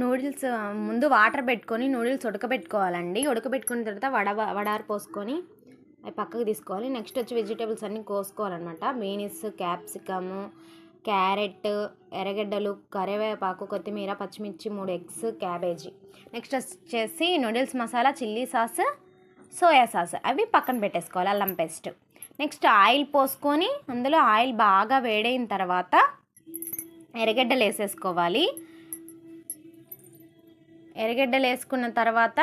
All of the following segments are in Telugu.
నూడిల్స్ ముందు వాటర్ పెట్టుకొని నూడిల్స్ ఉడకబెట్టుకోవాలండి. ఉడకబెట్టుకున్న తర్వాత వడ వడారు పోసుకొని అవి పక్కకు తీసుకోవాలి. నెక్స్ట్ వచ్చి వెజిటేబుల్స్ అన్నీ కోసుకోవాలన్నమాట. బీనిస్ క్యాప్సికము క్యారెట్ ఎర్రగడ్డలు కరివేపాకు కొత్తిమీర పచ్చిమిర్చి మూడు ఎగ్స్ క్యాబేజీ. నెక్స్ట్ వచ్చేసి noodles masala chilli sauce soya sauce అవి పక్కన పెట్టేసుకోవాలి అల్లం పేస్ట్. నెక్స్ట్ ఆయిల్ పోసుకొని అందులో ఆయిల్ బాగా వేడైన తర్వాత ఎర్రగడ్డలు వేసేసుకోవాలి. ఎర్రగడ్డలు వేసుకున్న తర్వాత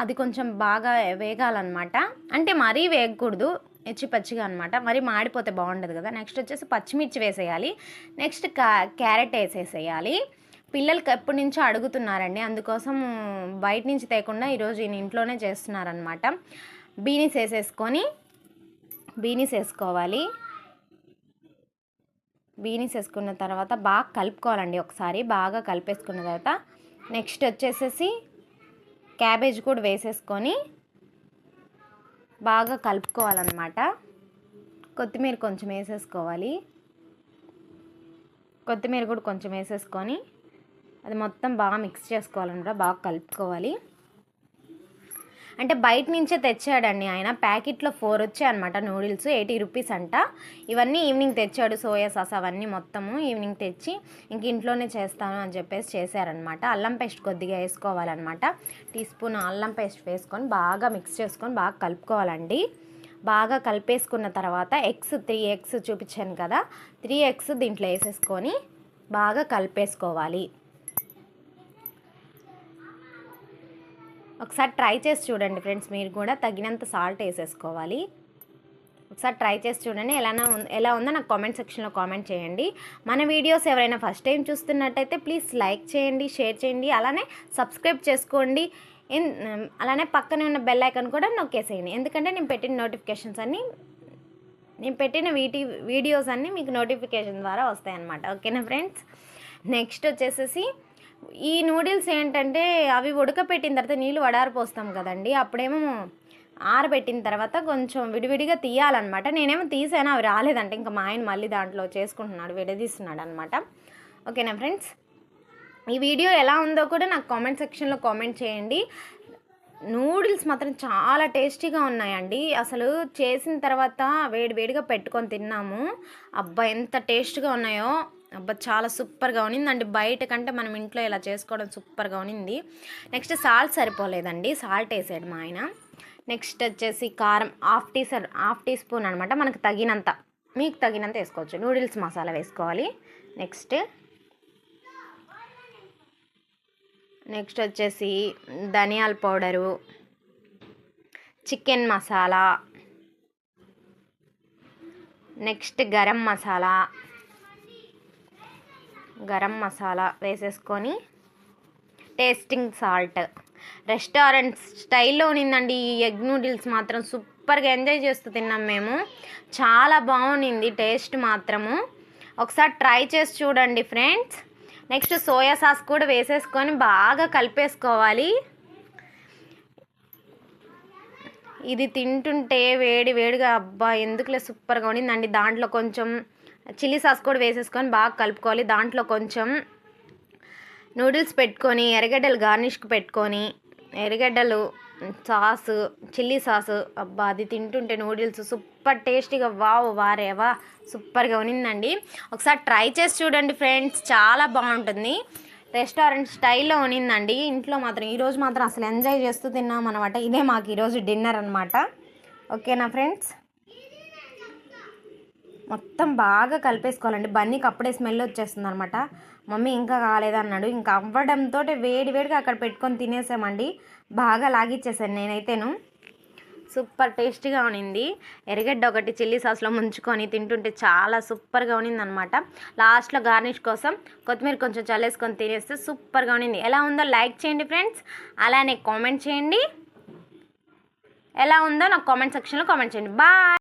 అది కొంచెం బాగా వేగాలన్నమాట. అంటే మరీ వేగకూడదు ఎచ్చి పచ్చిగా అనమాట మరి మాడిపోతే బాగుండదు కదా. నెక్స్ట్ వచ్చేసి పచ్చిమిర్చి వేసేయాలి. నెక్స్ట్ కా క్యారెట్ వేసేసేయాలి. పిల్లలకి ఎప్పటి నుంచో అడుగుతున్నారండి. అందుకోసం బయట నుంచి తేకుండా ఈరోజు ఈయన ఇంట్లోనే చేస్తున్నారనమాట బీనీస్ వేసేసుకొని బీనీస్ వేసుకోవాలి. బీనీస్ వేసుకున్న తర్వాత బాగా కలుపుకోవాలండి ఒకసారి. బాగా కలిపేసుకున్న తర్వాత నెక్స్ట్ వచ్చేసేసి క్యాబేజ్ కూడా వేసేసుకొని బాగా కలుపుకోవాలన్నమాట. కొత్తిమీర కొంచెం వేసేసుకోవాలి. కొత్తిమీర కూడా కొంచెం వేసేసుకొని అది మొత్తం బాగా మిక్స్ చేసుకోవాలన్నమాట బాగా కలుపుకోవాలి. అంటే బయట నుంచే తెచ్చాడండి ఆయన. ప్యాకెట్లో ఫోర్ వచ్చాయి అనమాట నూడిల్స్ ఎయిటీ రూపీస్ అంట. ఇవన్నీ ఈవినింగ్ తెచ్చాడు సోయా సాస్ అవన్నీ మొత్తము ఈవినింగ్ తెచ్చి ఇంక ఇంట్లోనే చేస్తాను అని చెప్పేసి చేశారనమాట అల్లం పేస్ట్ కొద్దిగా వేసుకోవాలన్నమాట. టీ స్పూన్ అల్లం పేస్ట్ వేసుకొని బాగా మిక్స్ చేసుకొని బాగా కలుపుకోవాలండి. బాగా కలిపేసుకున్న తర్వాత ఎగ్స్ త్రీ ఎగ్స్ చూపించాను కదా. త్రీ ఎగ్స్ దీంట్లో వేసేసుకొని బాగా కలిపేసుకోవాలి. ఒకసారి ట్రై చేసి చూడండి ఫ్రెండ్స్ మీరు కూడా తగినంత సాల్ట్ వేసేసుకోవాలి. ఒకసారి ట్రై చేసి చూడండి ఎలా ఎలా ఉందో నాకు కామెంట్ సెక్షన్లో కామెంట్ చేయండి. మన వీడియోస్ ఎవరైనా ఫస్ట్ టైం చూస్తున్నట్టయితే ప్లీజ్ లైక్ చేయండి షేర్ చేయండి అలానే సబ్స్క్రైబ్ చేసుకోండి. అలానే పక్కనే ఉన్న బెల్ ఐకాన్ కూడా నొక్కేసేయండి ఎందుకంటే నేను పెట్టిన నోటిఫికేషన్స్ అన్నీ నేను పెట్టిన వీటి వీడియోస్ అన్నీ మీకు నోటిఫికేషన్ ద్వారా వస్తాయన్నమాట. ఓకేనా ఫ్రెండ్స్ నెక్స్ట్ వచ్చేసేసి ఈ నూడిల్స్ ఏంటంటే అవి ఉడకపెట్టిన తర్వాత నీళ్ళు వడారిపోస్తాం కదండి అప్పుడేమో ఆరబెట్టిన తర్వాత కొంచెం విడివిడిగా తీయాలన్నమాట. నేనేమో తీసాను అవి రాలేదంటే. ఇంకా మా ఆయన మళ్ళీ దాంట్లో చేసుకుంటున్నాడు విడదీస్తున్నాడు అనమాట ఓకేనా ఫ్రెండ్స్? ఈ వీడియో ఎలా ఉందో కూడా నాకు కామెంట్ సెక్షన్లో కామెంట్ చేయండి. నూడిల్స్ మాత్రం చాలా టేస్టీగా ఉన్నాయండి. అసలు చేసిన తర్వాత వేడి వేడిగా పెట్టుకొని తిన్నాము. అబ్బా ఎంత టేస్ట్గా ఉన్నాయో. అబ్బా చాలా సూపర్గా ఉన్నిందండి. బయట కంటే మనం ఇంట్లో ఇలా చేసుకోవడం సూపర్గా ఉన్నింది. Next salt సరిపోలేదండి. సాల్ట్ వేసాడు మా ఆయన. నెక్స్ట్ వచ్చేసి కారం half tea sir half teaspoon అనమాట మనకు తగినంత మీకు తగినంత వేసుకోవచ్చు. నూడిల్స్ మసాలా వేసుకోవాలి. నెక్స్ట్ నెక్స్ట్ వచ్చేసి ధనియాల powder chicken masala next garam masala garam masala వేసేసుకొని టేస్టింగ్ సాల్ట్ రెస్టారెంట్ స్టైల్లో ఉన్నిందండి. ఈ ఎగ్ నూడిల్స్ మాత్రం సూపర్గా ఎంజాయ్ చేస్తూ తిన్నాం మేము. చాలా బాగుంది టేస్ట్ మాత్రము. ఒకసారి ట్రై చేసి చూడండి ఫ్రెండ్స్ నెక్స్ట్ సోయా సాస్ కూడా వేసేసుకొని బాగా కలిపేసుకోవాలి. ఇది తింటుంటే వేడి వేడిగా అబ్బా ఎందుకులే సూపర్గా ఉండిందండి దాంట్లో కొంచెం చిల్లీ సాస్ కూడా వేసేసుకొని బాగా కలుపుకోవాలి. దాంట్లో కొంచెం నూడిల్స్ పెట్టుకొని ఎర్రగడ్డలు గార్నిష్కి పెట్టుకొని ఎర్రగడ్డలు సాసు చిల్లీ సాసు. అబ్బా అది తింటుంటే నూడిల్స్ సూపర్ టేస్టీగా వావ్ వారేవా సూపర్గా ఉనిందండి ఒకసారి ట్రై చేసి చూడండి ఫ్రెండ్స్ చాలా బాగుంటుంది. రెస్టారెంట్ స్టైల్లో ఉనిందండి ఇంట్లో మాత్రం ఈరోజు మాత్రం అసలు ఎంజాయ్ చేస్తూ తిన్నాం అనమాట ఇదే మాకు ఈరోజు డిన్నర్ అనమాట ఓకేనా ఫ్రెండ్స్? మొత్తం బాగా కలిపేసుకోవాలండి. బన్నీకి అప్పుడే స్మెల్ వచ్చేస్తుంది అనమాట మమ్మీ ఇంకా కాలేదన్నాడు. ఇంకా అవ్వడంతో వేడి వేడిగా అక్కడ పెట్టుకొని తినేసామండి. బాగా లాగిచ్చేసాను నేనైతేను. సూపర్ టేస్టీగా ఉనింది. ఎరగడ్డ ఒకటి చిల్లీ సాస్లో ముంచుకొని తింటుంటే చాలా సూపర్గా ఉనింది అనమాట లాస్ట్లో గార్నిష్ కోసం కొత్తిమీర కొంచెం చల్లేసుకొని తినేస్తే సూపర్గా ఉనింది. ఎలా ఉందో లైక్ చేయండి ఫ్రెండ్స్. అలానే కామెంట్ చేయండి. ఎలా ఉందో నాకు కామెంట్ సెక్షన్లో కామెంట్ చేయండి. బాయ్!